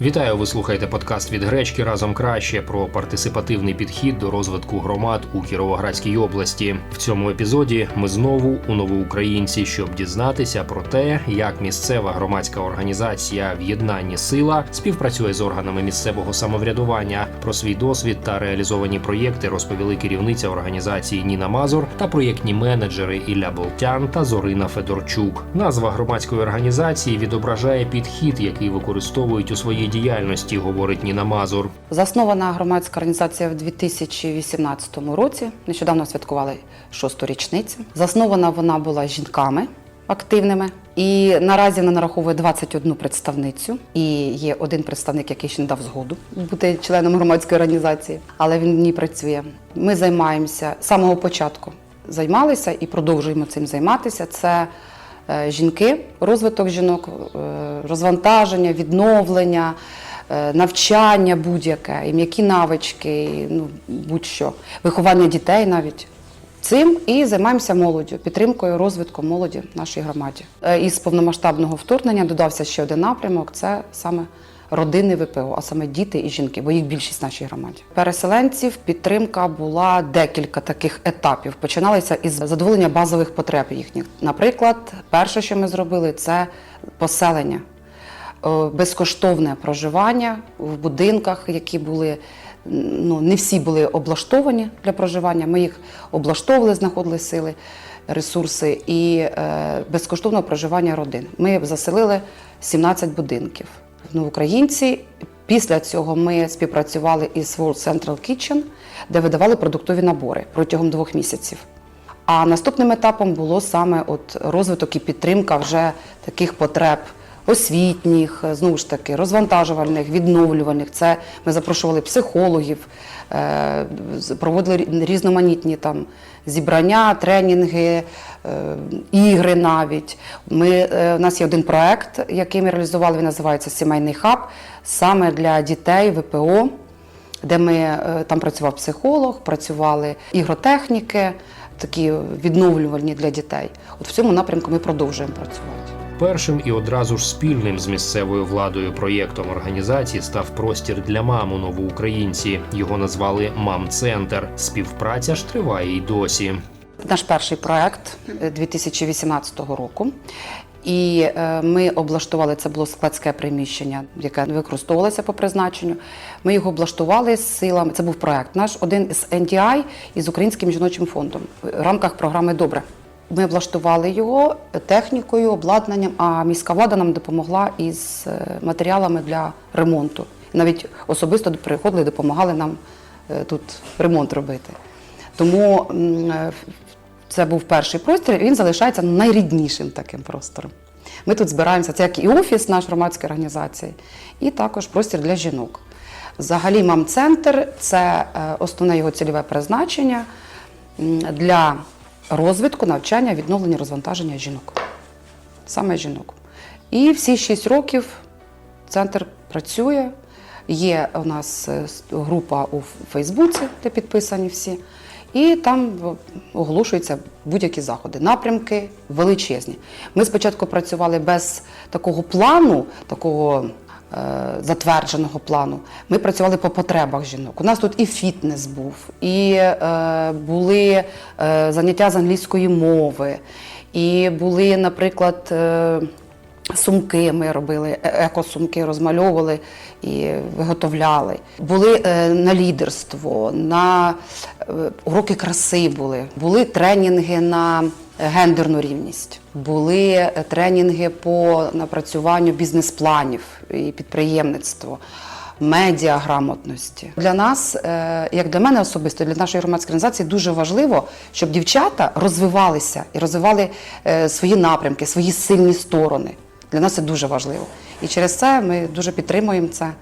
Вітаю, ви слухаєте подкаст від гречки разом краще про партисипативний підхід до розвитку громад у Кіровоградській області. В цьому епізоді ми знову у новоукраїнці, щоб дізнатися про те, як місцева громадська організація В'єднання Сила співпрацює з органами місцевого самоврядування. Про свій досвід та реалізовані проєкти розповіли керівниця організації Ніна Мазур та проєктні менеджери Ілля Болтян та Зорина Федорчук. Назва громадської організації відображає підхід, який використовують у своїй діяльності, говорить Ніна Мазур. Заснована громадська організація в 2018 році. Нещодавно святкували шосту річницю. Заснована вона була жінками активними. І наразі вона нараховує 21 представницю. І є один представник, який ще не дав згоду бути членом громадської організації, але він в ній працює. Ми займаємося з самого початку. Займалися і продовжуємо цим займатися. Це жінки, розвиток жінок, е, розвантаження, відновлення, е, навчання будь-яке, і м'які навички, і, ну, будь-що, виховання дітей навіть. Цим і займаємося молоддю, підтримкою, розвитком молоді в нашій громаді. Е, Із повномасштабного вторгнення додався ще один напрямок це саме родини ВПО, а саме діти і жінки, бо їх більшість в нашій громаді. Переселенців підтримка була декілька таких етапів. Починалися із задоволення базових потреб їхніх. Наприклад, перше, що ми зробили, це поселення. Е, безкоштовне проживання в будинках, які були ну, не всі були облаштовані для проживання. Ми їх облаштовували, знаходили сили, ресурси і е, безкоштовне проживання родин. Ми заселили 17 будинків. Ну, українці. Після цього ми співпрацювали із World Central Kitchen, де видавали продуктові набори протягом двох місяців. А наступним етапом було саме от розвиток і підтримка вже таких потреб освітніх, знову ж таки, розвантажувальних, відновлювальних. Це ми запрошували психологів, е, проводили різноманітні там зібрання, тренінги, е, ігри навіть. Ми, е, у нас є один проект, який ми реалізували, він називається Сімейний хаб, саме для дітей ВПО де ми е, там працював психолог, працювали ігротехніки, такі відновлювальні для дітей. От в цьому напрямку ми продовжуємо працювати. Першим і одразу ж спільним з місцевою владою проєктом організації став простір для мам у новоукраїнці. Його назвали Мам-центр. Співпраця ж триває й досі. Наш перший проект е, 2018 року. І е, ми облаштували це було складське приміщення, яке використовувалося по призначенню. Ми його облаштували з силами. Це був проект наш один з NDI із Українським жіночим фондом в рамках програми Добре. Ми облаштували його технікою, обладнанням, а міська влада нам допомогла із е, матеріалами для ремонту. Навіть особисто приходили і допомагали нам е, тут ремонт робити. Тому е, це був перший простір, він залишається найріднішим таким простором. Ми тут збираємося, це як і офіс наш громадської організації, і також простір для жінок. Взагалі, мам-центр це основне його цільове призначення для розвитку, навчання, відновлення, розвантаження жінок. Саме жінок. І всі 6 років центр працює. Є у нас е, група у Фейсбуці, де підписані всі. І там оголошуються будь-які заходи, напрямки величезні. Ми спочатку працювали без такого плану, такого затвердженого плану. Ми працювали по потребах жінок. У нас тут і фітнес був, і е, були е, заняття з англійської мови, і були, наприклад, е, Сумки ми робили, е- екосумки розмальовували і виготовляли. Були е, на лідерство, на е, уроки краси були, були тренінги на гендерну рівність, були е, тренінги по напрацюванню бізнес-планів і підприємництво. Медіаграмотності для нас, як для мене особисто, для нашої громадської організації, дуже важливо, щоб дівчата розвивалися і розвивали свої напрямки, свої сильні сторони. Для нас це дуже важливо. І через це ми дуже підтримуємо це.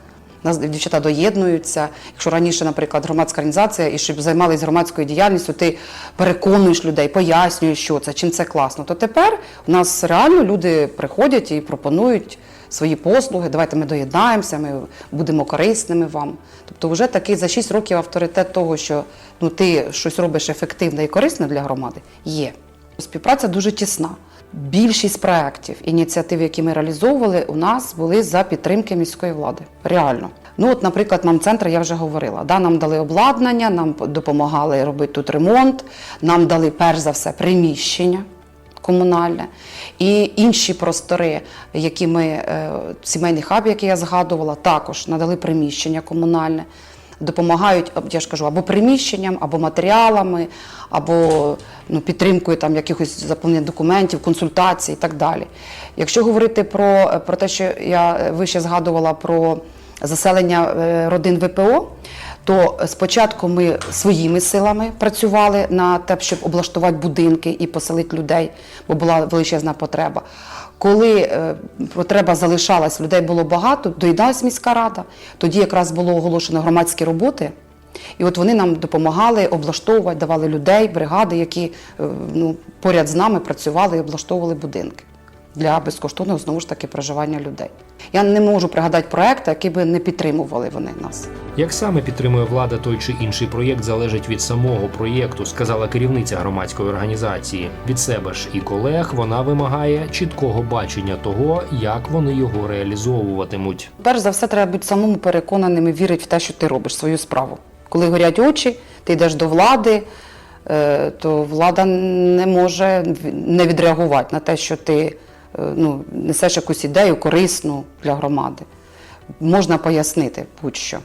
Нас дівчата доєднуються. Якщо раніше, наприклад, громадська організація, і щоб займалися громадською діяльністю, ти переконуєш людей, пояснюєш, що це, чим це класно. То тепер у нас реально люди приходять і пропонують свої послуги. Давайте ми доєднаємося, ми будемо корисними вам. Тобто, вже такий за 6 років авторитет того, що ну ти щось робиш ефективне і корисне для громади, є. Співпраця дуже тісна. Більшість проєктів, ініціатив, які ми реалізовували, у нас були за підтримки міської влади. Реально. Ну, от, наприклад, мамцентр я вже говорила. Да, нам дали обладнання, нам допомагали робити тут ремонт, нам дали перш за все приміщення комунальне і інші простори, які ми е, сімейний хаб, який я згадувала, також надали приміщення комунальне. Допомагають, я ж кажу, або приміщенням, або матеріалами, або ну, підтримкою там якихось заповнення документів, консультацій і так далі. Якщо говорити про, про те, що я вище згадувала про заселення е, родин ВПО, то спочатку ми своїми силами працювали на те, щоб облаштувати будинки і поселити людей, бо була величезна потреба. Коли е, потреба залишалась, людей було багато, доїдалась міська рада. Тоді якраз було оголошено громадські роботи. І от вони нам допомагали облаштовувати, давали людей, бригади, які е, ну, поряд з нами працювали і облаштовували будинки для безкоштовного знову ж таки проживання людей. Я не можу пригадати проекти, які би не підтримували вони нас. Як саме підтримує влада той чи інший проєкт, залежить від самого проєкту, сказала керівниця громадської організації. Від себе ж і колег вона вимагає чіткого бачення того, як вони його реалізовуватимуть. Перш за все, треба бути самому переконаним і вірити в те, що ти робиш свою справу. Коли горять очі, ти йдеш до влади, е, то влада не може не відреагувати на те, що ти ну, несеш якусь ідею корисну для громади. Можна пояснити будь-що.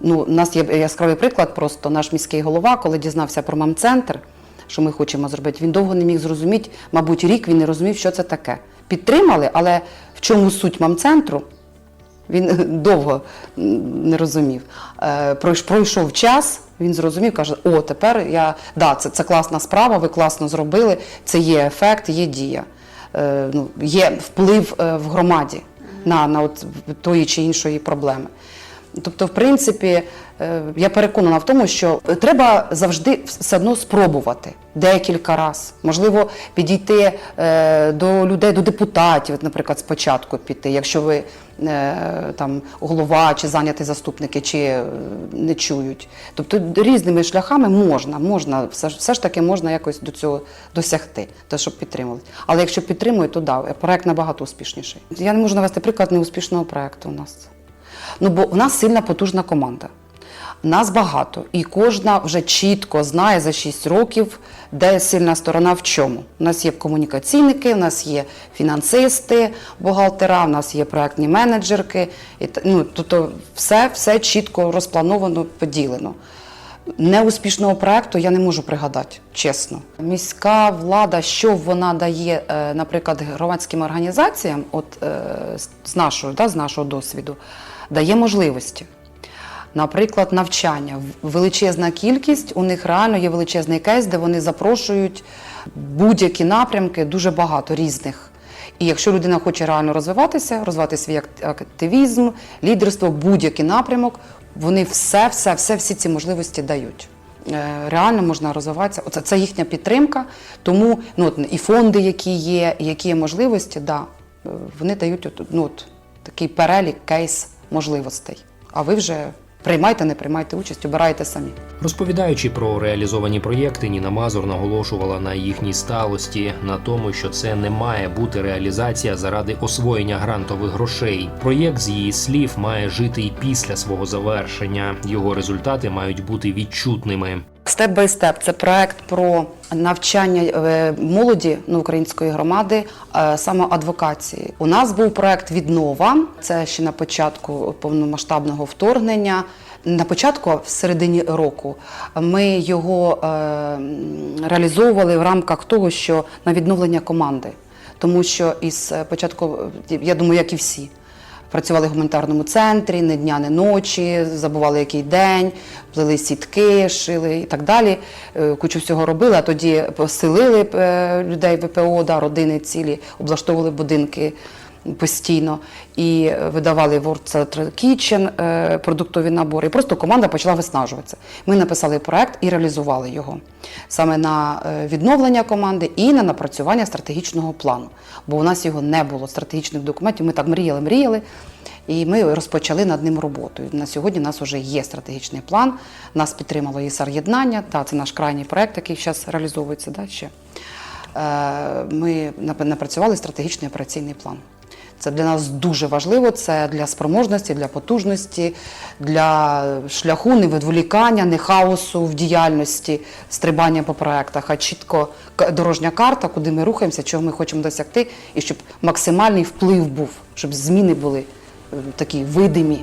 Ну, у нас є яскравий приклад, просто наш міський голова, коли дізнався про мамцентр, що ми хочемо зробити, він довго не міг зрозуміти, мабуть, рік він не розумів, що це таке. Підтримали, але в чому суть мамцентру, він довго не розумів. Е, Пройшов час, він зрозумів, каже: о, тепер я да, це, це класна справа, ви класно зробили, це є ефект, є дія, ну, є вплив е, в громаді на, на от тої чи іншої проблеми. Тобто, в принципі, е, я переконана в тому, що треба завжди все одно спробувати декілька разів. Можливо, підійти е, до людей, до депутатів, наприклад, спочатку піти, якщо ви е, там голова чи зайняті заступники, чи не чують. Тобто різними шляхами можна, можна, все, ж- все ж таки можна якось до цього досягти, те, щоб підтримали. Але якщо підтримують, то да, проект набагато успішніший. Я не можу навести приклад неуспішного проекту у нас. Ну, бо в нас сильна потужна команда. Нас багато, і кожна вже чітко знає за 6 років, де сильна сторона в чому. У нас є комунікаційники, у нас є фінансисти, бухгалтера, у нас є проектні менеджерки. І, ну, тобто все, все чітко розплановано, поділено. Неуспішного проекту я не можу пригадати, чесно. Міська влада, що вона дає, е, наприклад, громадським організаціям, от е, з- нашого, да, з нашого досвіду, дає можливості. Наприклад, навчання. Величезна кількість, у них реально є величезний кейс, де вони запрошують будь-які напрямки, дуже багато різних. І якщо людина хоче реально розвиватися, розвивати свій активізм, лідерство, будь-який напрямок, вони все, все, все, всі ці можливості дають. Е, Реально можна розвиватися. Оце це їхня підтримка. Тому ну, і фонди, які є, які є можливості, да, е, вони дають от, ну, от, такий перелік, кейс можливостей. А ви вже приймайте, не приймайте участь, обирайте самі. Розповідаючи про реалізовані проєкти, Ніна Мазур наголошувала на їхній сталості, на тому, що це не має бути реалізація заради освоєння грантових грошей. Проєкт з її слів має жити і після свого завершення. Його результати мають бути відчутними. Степ бай степ це проект про навчання е, молоді ну, української громади е, саме адвокації. У нас був проект Віднова. Це ще на початку повномасштабного вторгнення. На початку, в середині року, ми його е, реалізовували в рамках того, що на відновлення команди. Тому що із початку, я думаю, як і всі, Працювали в гуманітарному центрі, не дня, не ночі, забували який день, плели сітки, шили і так далі. Е, Кучу всього робили, а тоді поселили е, людей ВПО, да, родини цілі, облаштовували будинки постійно і видавали World Central Kitchen, е, продуктові набори. І просто команда почала виснажуватися. Ми написали проект і реалізували його саме на е, відновлення команди і на напрацювання стратегічного плану. Бо у нас його не було стратегічних документів. Ми так мріяли, мріяли. І ми розпочали над ним роботу. На сьогодні у нас вже є стратегічний план. Нас підтримало ЄСАР єднання. Та це наш крайній проект, який зараз реалізовується да, ще. е, ми напрацювали стратегічний операційний план. Це для нас дуже важливо. Це для спроможності, для потужності, для шляху не відволікання, не хаосу в діяльності, стрибання по проектах, а чітко дорожня карта, куди ми рухаємося, чого ми хочемо досягти, і щоб максимальний вплив був, щоб зміни були е, такі видимі.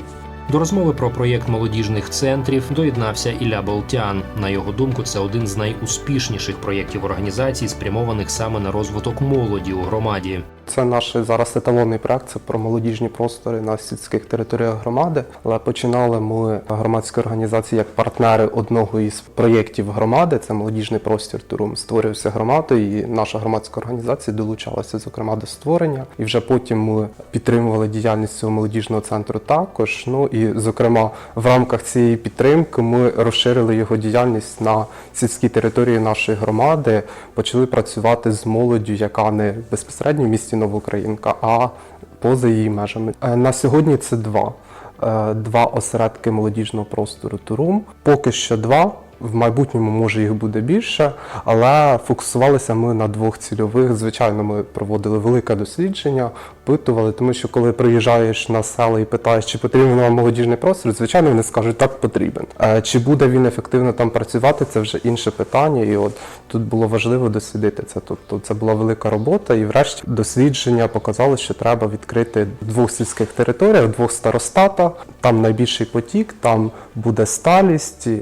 До розмови про проєкт молодіжних центрів доєднався Ілля Болтян. На його думку, це один з найуспішніших проєктів організації, спрямованих саме на розвиток молоді у громаді. Це наш зараз еталонний проект, це про молодіжні простори на сільських територіях громади. Але починали ми громадські організації як партнери одного із проєктів громади. Це молодіжний простір Турум створився громадою, і наша громадська організація долучалася, зокрема, до створення. І вже потім ми підтримували діяльність цього молодіжного центру також. Ну і зокрема, в рамках цієї підтримки ми розширили його діяльність на сільській території нашої громади, почали працювати з молоддю, яка не безпосередньо в місті Новоукраїнка, а поза її межами. Е, На сьогодні це два. Е, Два осередки молодіжного простору Турум. Поки що два. В майбутньому може їх буде більше, але фокусувалися ми на двох цільових. Звичайно, ми проводили велике дослідження, опитували, тому що коли приїжджаєш на села і питаєш, чи потрібен вам молодіжний простір, звичайно, вони скажуть, так потрібен. Е, Чи буде він ефективно там працювати, це вже інше питання. І от тут було важливо дослідити це. Тобто це була велика робота, і врешті дослідження показало, що треба відкрити двох сільських територіях, двох старостатах. Там найбільший потік, там буде сталість. І,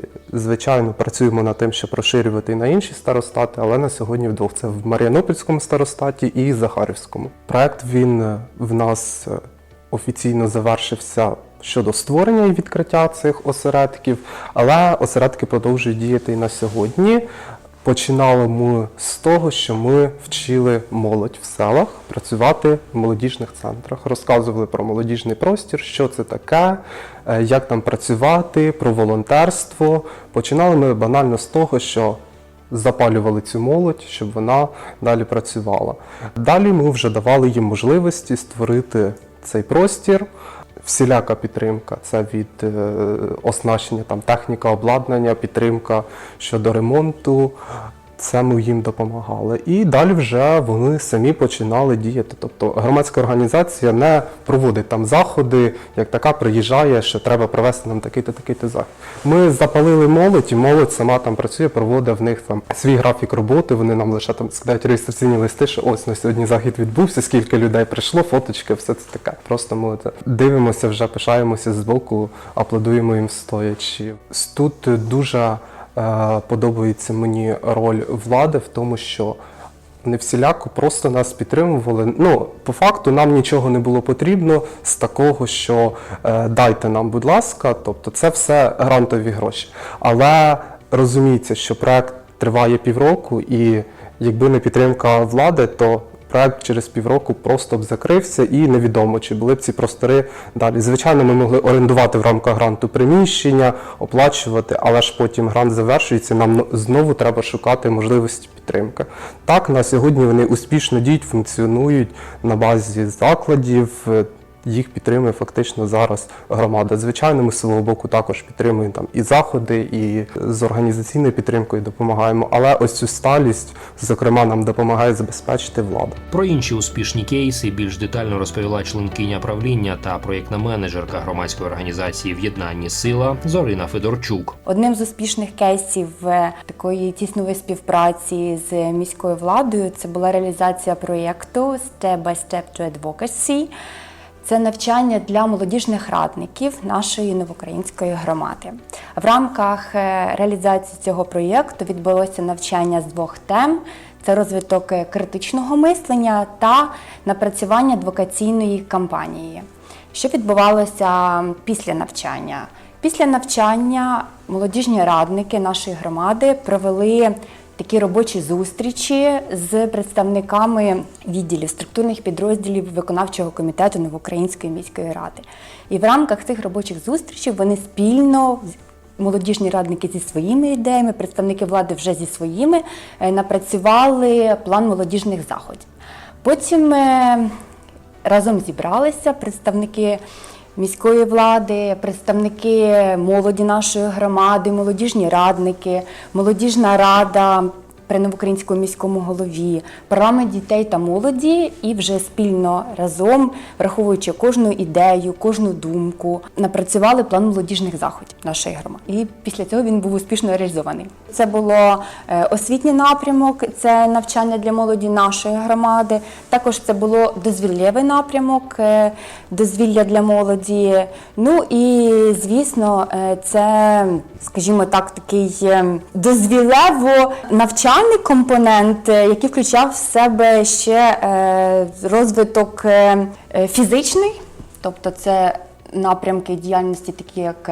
Працюємо над тим, щоб розширювати і на інші старостати, але на сьогодні вдвох це в Мар'янопільському старостаті і Захарівському. Проект він е, в нас е, офіційно завершився щодо створення і відкриття цих осередків, але осередки продовжують діяти і на сьогодні. Починали ми з того, що ми вчили молодь в селах працювати в молодіжних центрах, розказували про молодіжний простір, що це таке, е, як там працювати, про волонтерство. Починали ми банально з того, що запалювали цю молодь, щоб вона далі працювала. Далі ми вже давали їм можливості створити цей простір. Всіляка підтримка це від е, оснащення там техніка, обладнання, підтримка щодо ремонту. Це ми їм допомагали. І далі вже вони самі починали діяти. Тобто громадська організація не проводить там заходи, як така приїжджає, що треба провести нам такий-то такий-то захід. Ми запалили молодь, і молодь сама там працює, проводить в них там свій графік роботи. Вони нам лише там скидають реєстраційні листи, що ось на сьогодні захід відбувся, скільки людей прийшло, фоточки, все це таке. Просто ми дивимося, вже пишаємося збоку, аплодуємо їм стоячи. Тут дуже подобається мені роль влади в тому, що не всіляко просто нас підтримували. Ну, по факту нам нічого не було потрібно з такого, що е, дайте нам, будь ласка, тобто це все грантові гроші. Але розуміється, що проект триває півроку, і якби не підтримка влади, то проект через півроку просто б закрився, і невідомо, чи були б ці простори далі. Звичайно, ми могли орендувати в рамках гранту приміщення, оплачувати, але ж потім грант завершується. Нам знову треба шукати можливості підтримки. Так, на сьогодні вони успішно діють, функціонують на базі закладів. Їх підтримує фактично зараз громада. Звичайно, ми з свого боку також підтримуємо там і заходи, і з організаційною підтримкою допомагаємо. Але ось цю сталість, зокрема, нам допомагає забезпечити влада. Про інші успішні кейси більш детально розповіла членкиня правління та проєктна менеджерка громадської організації В'єднанні Сила Зорина Федорчук. Одним з успішних кейсів е, такої тісної співпраці з міською владою це була реалізація проєкту Step by Step to Advocacy. Це навчання для молодіжних радників нашої новоукраїнської громади. В рамках е, реалізації цього проєкту відбулося навчання з двох тем: це розвиток е, критичного мислення та напрацювання адвокаційної кампанії. Що відбувалося після навчання? Після навчання молодіжні радники нашої громади провели такі робочі зустрічі з представниками відділів структурних підрозділів виконавчого комітету Новоукраїнської міської ради. І в рамках цих робочих зустрічей вони спільно молодіжні радники зі своїми ідеями, представники влади вже зі своїми е, напрацювали план молодіжних заходів. Потім е, разом зібралися представники міської влади, представники молоді нашої громади, молодіжні радники, молодіжна рада, при новоукраїнському міському голові, парламент дітей та молоді, і вже спільно разом, враховуючи кожну ідею, кожну думку, напрацювали план молодіжних заходів нашої громади. І після цього він був успішно реалізований. Це було е, освітній напрямок, це навчання для молоді нашої громади. Також це було дозвіллєвий напрямок, е, дозвілля для молоді. Ну і звісно, е, це, скажімо так, такий е, дозвілево навчальний компонент, е, який включав в себе ще е, розвиток е, фізичний, тобто це напрямки діяльності, такі як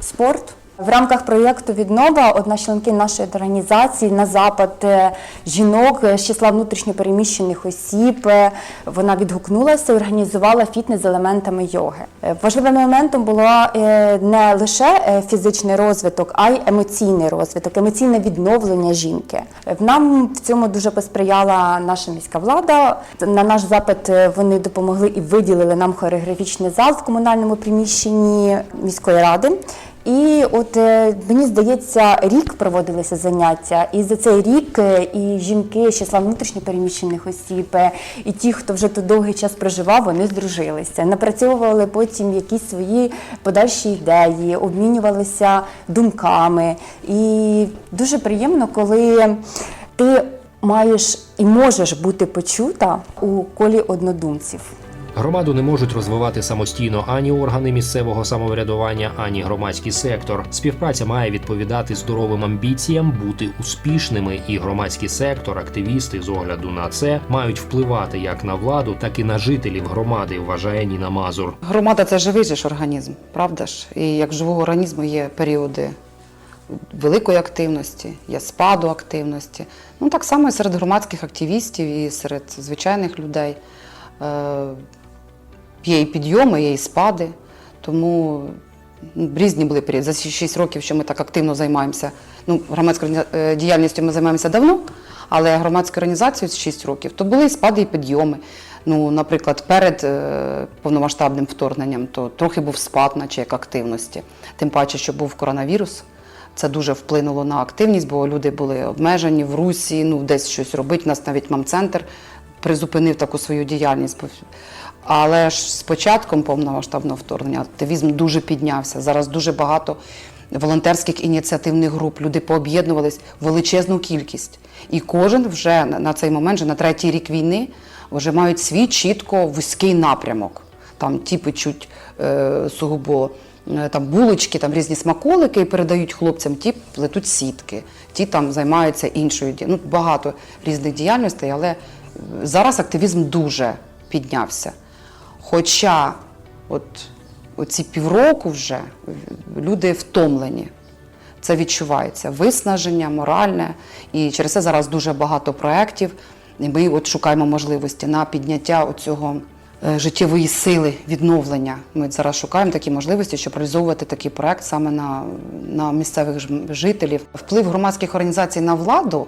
спорт. В рамках проєкту Віднова одна з членки нашої організації на запит е, жінок е, з числа внутрішньопереміщених осіб. е, Вона відгукнулася і організувала фітнес з елементами йоги. Важливим моментом було не лише фізичний розвиток, а й емоційний розвиток, емоційне відновлення жінки. Нам в цьому дуже посприяла наша міська влада. На наш запит вони допомогли і виділили нам хореографічний зал в комунальному приміщенні міської ради. І от е, мені здається, рік проводилися заняття, і за цей рік е, і жінки з числа внутрішньопереміщених осіб, е, і ті, хто вже тут довгий час проживав, вони здружилися, напрацьовували потім якісь свої подальші ідеї, обмінювалися думками. І дуже приємно, коли ти маєш і можеш бути почута у колі однодумців. Громаду не можуть розвивати самостійно ані органи місцевого самоврядування, ані громадський сектор. Співпраця має відповідати здоровим амбіціям, бути успішними, і громадський сектор, активісти з огляду на це мають впливати як на владу, так і на жителів громади. Вважає Ніна Мазур. Громада це живий же ж організм, правда ж? І як живого організму є періоди великої активності, є спаду активності. Ну так само і серед громадських активістів, і серед звичайних людей. Є і підйоми, є і спади. Тому ну, різні були періоди. За ці 6 років, що ми так активно займаємося. Ну, громадською е, діяльністю ми займаємося давно, але громадською організацією з 6 років, то були і спади, і підйоми. Ну, наприклад, перед е, повномасштабним вторгненням то трохи був спад, наче як активності. Тим паче, що був коронавірус. Це дуже вплинуло на активність, бо люди були обмежені в русі, ну десь щось робити. У нас навіть мамцентр призупинив таку свою діяльність. Але ж з початком повномасштабного вторгнення активізм дуже піднявся. Зараз дуже багато волонтерських ініціативних груп. Люди пооб'єднувались величезну кількість. І кожен вже на- цей момент, вже на третій рік війни, вже мають свій чітко вузький напрямок. Там ті печуть е, сугубо е, там булочки, там різні смаколики і передають хлопцям, ті плетуть сітки, ті там займаються іншою Ну, багато різних діяльностей, але е, зараз активізм дуже піднявся. Хоча от оці півроку вже люди втомлені. Це відчувається виснаження, моральне. І через це зараз дуже багато проєктів. І ми от шукаємо можливості на підняття оцього е, життєвої сили відновлення. Ми зараз шукаємо такі можливості, щоб реалізовувати такий проект саме на, на місцевих жителів. Вплив громадських організацій на владу,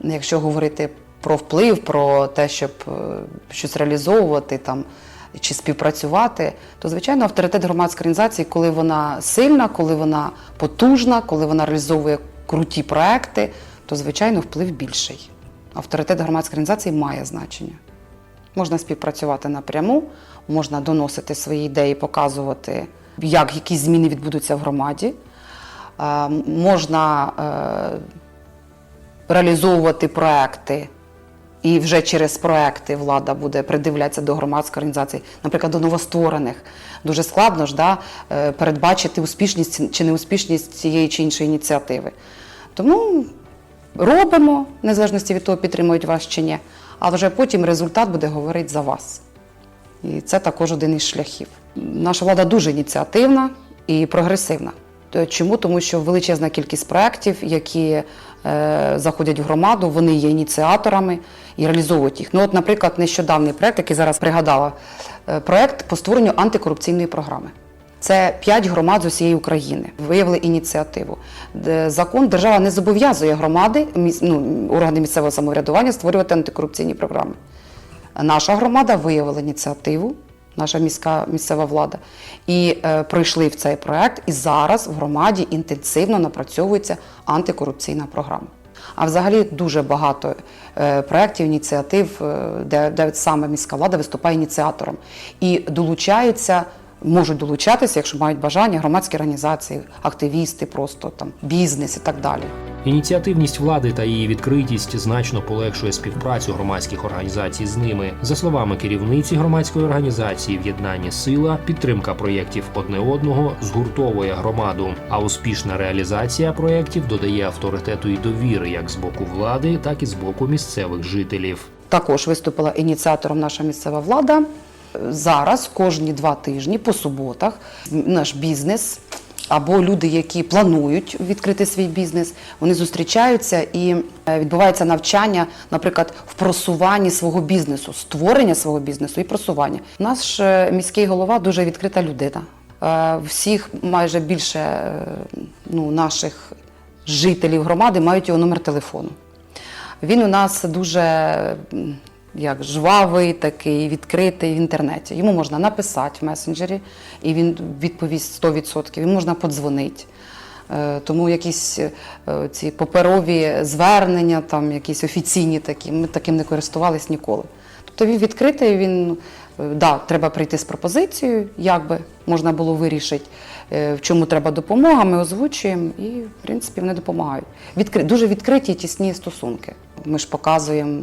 якщо говорити про вплив, про те, щоб е, щось реалізовувати там. Чи співпрацювати, то звичайно авторитет громадської організації, коли вона сильна, коли вона потужна, коли вона реалізовує круті проекти, то звичайно вплив більший. Авторитет громадської організації має значення. Можна співпрацювати напряму, можна доносити свої ідеї, показувати, як якісь зміни відбудуться в громаді. Е, Можна е, реалізовувати проекти, і вже через проекти влада буде придивлятися до громадських організацій, наприклад, до новостворених. Дуже складно ж да, е, передбачити успішність чи неуспішність цієї чи іншої ініціативи. Тому робимо, в незалежності від того, підтримують вас чи ні, а вже потім результат буде говорити за вас. І це також один із шляхів. Наша влада дуже ініціативна і прогресивна. Чому? Тому що величезна кількість проєктів, які заходять в громаду, вони є ініціаторами і реалізовують їх. Ну, от, наприклад, нещодавний проєкт, який зараз пригадала, е, проєкт по створенню антикорупційної програми. Це п'ять громад з усієї України виявили ініціативу. Закон держава не зобов'язує громади, ну, органи місцевого самоврядування створювати антикорупційні програми. Наша громада виявила ініціативу, наша міська місцева влада, і е, пройшли в цей проект. І зараз в громаді інтенсивно напрацьовується антикорупційна програма. А взагалі дуже багато е, проєктів, ініціатив, е, де, де саме міська влада виступає ініціатором. І долучаються, можуть долучатися, якщо мають бажання, громадські організації, активісти, просто там бізнес і так далі. Ініціативність влади та її відкритість значно полегшує співпрацю громадських організацій з ними. За словами керівниці громадської організації В'єднання Сила, підтримка проєктів одне одного згуртовує громаду, а успішна реалізація проєктів додає авторитету і довіри як з боку влади, так і з боку місцевих жителів. Також виступила ініціатором наша місцева влада. Зараз кожні два тижні по суботах наш бізнес або люди, які планують відкрити свій бізнес, вони зустрічаються і е, відбувається навчання, наприклад, в просуванні свого бізнесу, створення свого бізнесу і просування. Наш е, міський голова дуже відкрита людина. Е, Всіх майже більше ну, наших жителів громади мають його номер телефону. Він у нас дуже як жвавий, такий відкритий в інтернеті. Йому можна написати в месенджері, і він відповість 100%. Йому можна подзвонити. Е, Тому якісь е, ці паперові звернення, там якісь офіційні такі, ми таким не користувались ніколи. Тобто він відкритий, він е, да, треба прийти з пропозицією, як би можна було вирішити, в чому треба допомога. Ми озвучуємо і, в принципі, вони допомагають. Відкри... Дуже відкриті і тісні стосунки. Ми ж показуємо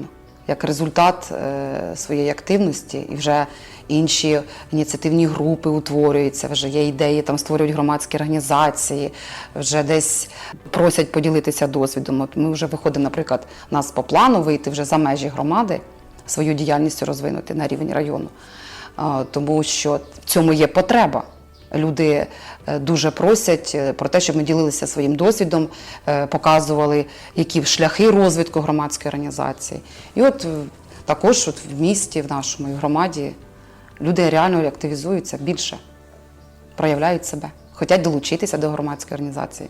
як результат е, своєї активності, і вже інші ініціативні групи утворюються, вже є ідеї, там створюють громадські організації, вже десь просять поділитися досвідом. От ми вже виходимо, наприклад, нас по плану вийти вже за межі громади, свою діяльність розвинути на рівень району. Тому що в цьому є потреба. Люди е, дуже просять е, про те, щоб ми ділилися своїм досвідом, е, показували, які шляхи розвитку громадської організації. І от також от в місті, в нашому і в громаді люди реально активізуються більше, проявляють себе, хочуть долучитися до громадської організації,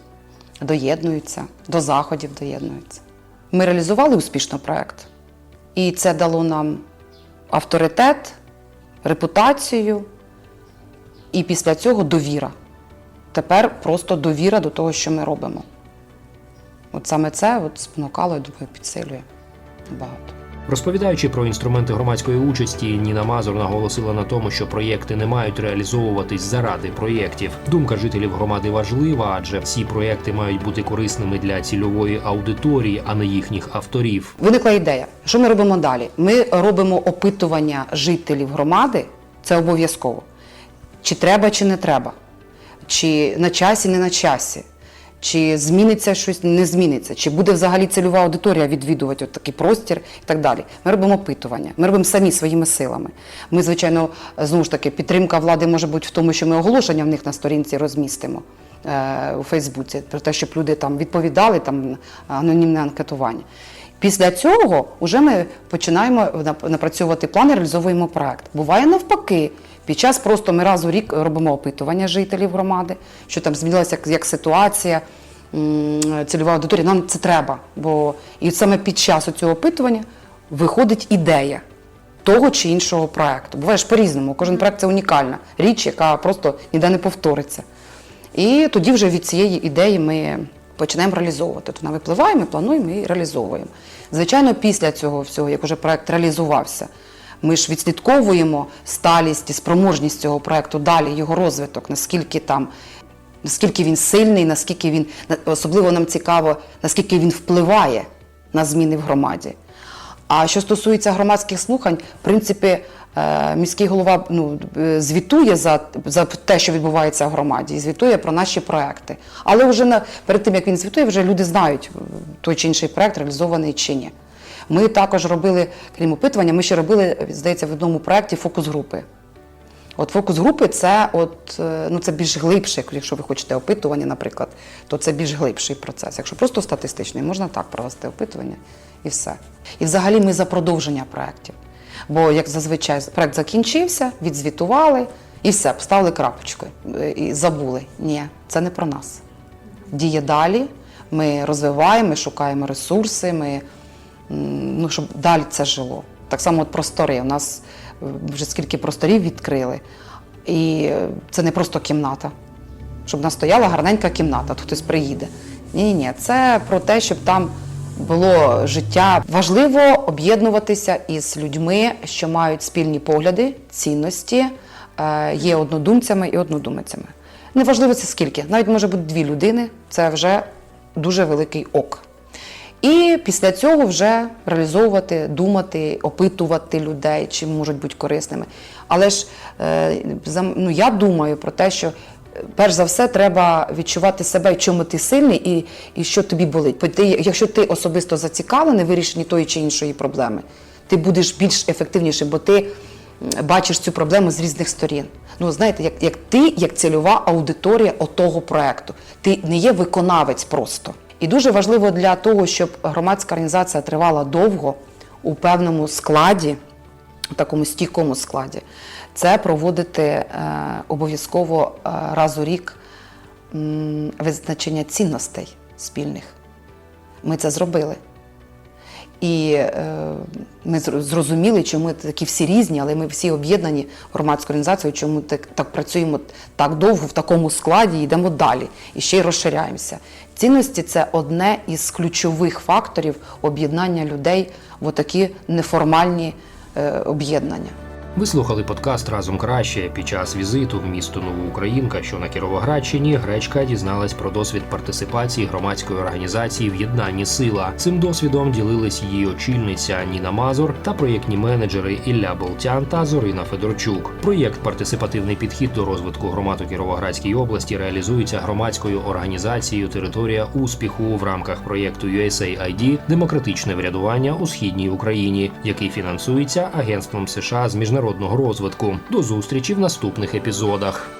доєднуються, до заходів доєднуються. Ми реалізували успішно проект, і це дало нам авторитет, репутацію. І після цього довіра. Тепер просто довіра до того, що ми робимо. От саме це от спонукало, я думаю, підсилює багато. Розповідаючи про інструменти громадської участі, Ніна Мазур наголосила на тому, що проєкти не мають реалізовуватись заради проєктів. Думка жителів громади важлива, адже всі проєкти мають бути корисними для цільової аудиторії, а не їхніх авторів. Виникла ідея. Що ми робимо далі? Ми робимо опитування жителів громади, це обов'язково. Чи треба, чи не треба, чи на часі, не на часі, чи зміниться щось, не зміниться, чи буде взагалі цільова аудиторія відвідувати от такий простір і так далі. Ми робимо опитування, ми робимо самі своїми силами. Ми, звичайно, знову ж таки, підтримка влади може бути в тому, що ми оголошення в них на сторінці розмістимо е, у Фейсбуці, про те, щоб люди там відповідали, там анонімне анкетування. Після цього вже ми починаємо напрацьовувати план і реалізовуємо проект. Буває навпаки. Під час просто ми раз у рік робимо опитування жителів громади, що там змінилася як, як ситуація, цільова аудиторія. Нам це треба. Бо і саме під час цього опитування виходить ідея того чи іншого проекту. Буває ж по-різному. Кожен проект це унікальна річ, яка просто ніде не повториться. І тоді вже від цієї ідеї ми починаємо реалізовувати. Тобто вона випливає, ми плануємо і реалізовуємо. Звичайно, після цього всього, як вже проект реалізувався, ми ж відслідковуємо сталість і спроможність цього проекту, далі його розвиток, наскільки там. Наскільки він сильний, наскільки він особливо нам цікаво, наскільки він впливає на зміни в громаді. А що стосується громадських слухань, в принципі, е, міський голова ну, е, звітує за, за те, що відбувається в громаді, і звітує про наші проекти. Але вже на, перед тим, як він звітує, вже люди знають, е, той чи інший проект реалізований чи ні. Ми також робили, крім опитування, ми ще робили, здається, в одному проєкті фокус-групи. От фокус групи це от, е, ну, це більш глибше, якщо ви хочете опитування, наприклад, то це більш глибший процес. Якщо просто статистичний, можна так провести опитування і все. І взагалі ми за продовження проєктів. Бо, як зазвичай, проєкт закінчився, відзвітували і все, поставили крапочку е, і забули. Ні, це не про нас. Діє далі, ми розвиваємо, ми шукаємо ресурси, ми ну, щоб далі це жило. Так само от простори. У нас е, вже скільки просторів відкрили. І це не просто кімната, щоб нас стояла гарненька кімната, тут хтось приїде. Ні, ні, це про те, щоб там було життя. Важливо об'єднуватися із людьми, що мають спільні погляди, цінності, е, є однодумцями і однодумицями. Неважливо це скільки, навіть може бути дві людини, це вже дуже великий ок. І після цього вже реалізовувати, думати, опитувати людей, чи можуть бути корисними. Але ж е, ну, я думаю про те, що е, перш за все треба відчувати себе, в чому ти сильний і, і що тобі болить. Якщо ти особисто зацікавлений вирішенні тої чи іншої проблеми, ти будеш більш ефективнішим, бо ти бачиш цю проблему з різних сторін. Ну, знаєте, як, як ти, як цільова аудиторія отого проекту. Ти не є виконавець просто. І дуже важливо для того, щоб громадська організація тривала довго у певному складі, у такому стійкому складі, це проводити е, обов'язково е, раз у рік м, визначення цінностей спільних. Ми це зробили. І е, ми зр- зрозуміли, чому такі всі різні, але ми всі об'єднані громадською організацією, чому так, так працюємо так довго в такому складі йдемо далі і ще й розширяємося. Цінності це одне із ключових факторів об'єднання людей в такі неформальні е, об'єднання. Ви слухали подкаст разом краще. Під час візиту в місто Новоукраїнка, що на Кіровоградщині, гречка дізналась про досвід партисипації громадської організації В'єднанні Сила. Цим досвідом ділились її очільниця Ніна Мазур та проєктні менеджери Ілля Болтян та Зорина Федорчук. Проєкт партисипативний підхід до розвитку громад у Кіровоградській області реалізується громадською організацією Територія успіху в рамках проєкту USAID Демократичне врядування у східній Україні, який фінансується Агентством США з міжнародного розвитку. До зустрічі в наступних епізодах.